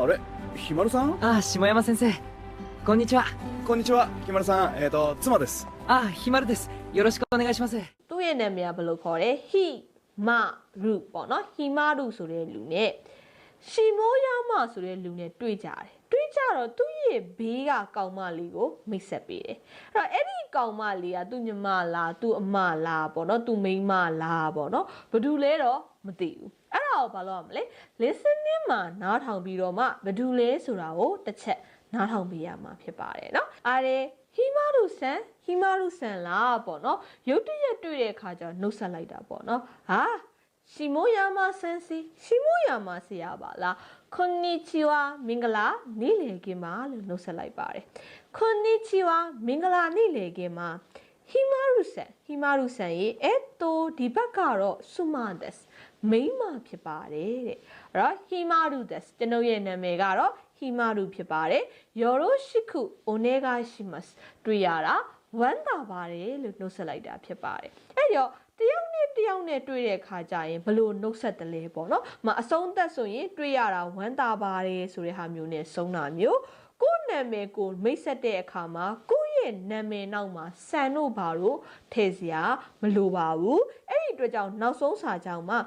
あれひまるさんあ下山先生こんにちはこんにちはひまるさんえっ、と妻ですあひまるですよろしくお願いします သူ့ရဲ့နာမည်ကဘယ်လိုခေါ်လဲဟီမာရုပေါ့နော်ဟီမာရုဆိုတဲ့လူနဲ့ရှီမိုယာမဆိုတဲ့လူနဲ့တွေ့ကြတယ်တွေ့ကြတော့သူ့ရဲ့ဘေးကကောင်မလေးကိုမိတ်ဆက်ပေးတယ်အဲ့တော့အဲ့ဒီ ီ ကောင်မလေးကသူ့ညီမလားသူ့အမလားပေါ့နော်သူ့မိန်းမလားပေါ့နော်ဘသူလဲတော့မသိဘူးအဲ့ဒါကိုဘာလို့ရမလဲ listening မှာနားထောင်ပြီးတော့မှဘသူလဲဆိုတာကိုတစ်ချက်နားထောင်ပေးရမှာဖြစ်ပါတယ်နော်အားရဟီမာရုဆန်ဟီမာရုဆန်လားပေါ့နော်ရုတ်တရက်တွေ့တဲ့အခါကျတော့နှုတ်ဆက်လိုက်တာပေါ့နော်ဟာ ရှီမိုယာမာဆန်စီရှီမိုယာမာဆရာပါလားခွန်နီချီဝါမင်္ဂလာနေ့လည်ခင်းပါလို့နှုတ်ဆက်လိုက်ပါတယ်ခွန်နီချီဝါမင်္ဂလာနေ့လည်ခင်းမှာဟီမာရုဆန်ဟီမာရုဆန်ရေအဲ့တိုဒီဘက်ကတော့ဆူမာဒက်စ်မိန်းမဖြစ်ပါတယ်တဲ့အဲ့တော့ဟီမာရုဒက်စ်ကျွန်ုပ်ရဲ့နာမည်ကတော့ဟီမာရုဖြစ်ပါတယ်ယောရိုရှိခုအိုနေဂါရှိမတ်တွေ့ရတာဝမ်းသာပါတယ်လို့နှုတ်ဆက်လိုက်တာဖြစ်ပါတယ်အဲ့တော့တယောက်နဲ့ တယောက်နဲ့တွေ့တဲ့အခါကျရင်ဘလို့နှုတ်ဆက်တယ်လဲပေါ့နော်မအဆုံးသက်ဆိုရင်တွေ့ရတာဝမ်းသာပါတယ်ဆိုတဲ့ဟာမျိုးနဲ့ဆုံးတာမျိုးကိုယ့်နာမည်ကိုမိတ်ဆက်တဲ့အခါမှာကိုယ့်ရဲ့နာမည်နောက်မှာဆန်တို့ဘာလို့ထည့်စရာမလိုပါဘူးအဲ့ဒီအတွက်ကြောင့်နောက်ဆုံးစာကြောင့်မှာ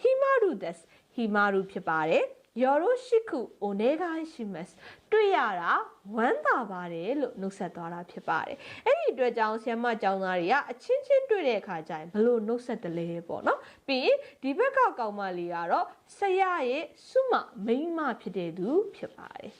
ဟီမာရုဒက်ဟီမာရုဖြစ်ပါတယ် ယောရိုရှိခုအိုနေဂါရှိမတ်တွေ့ရတာဝမ်းသာပါတယ်လို့နှုတ်ဆက်သွားတာဖြစ်ပါတယ်အဲ့ဒီအတွက်ကြောင့်ဆ iam မကျောင်းသားတွေကအချင်းချင်းတွေ့တဲ့အခါကျရင်ဘလို့နှုတ်ဆက်တယ်လဲပေါ့နော်ပြီးရင်ဒီဘက်ကကောင်မလေးကတော့ဆရာရဲ့စုမမိန်းမဖြစ်တဲ့သူဖြစ်ပါတယ်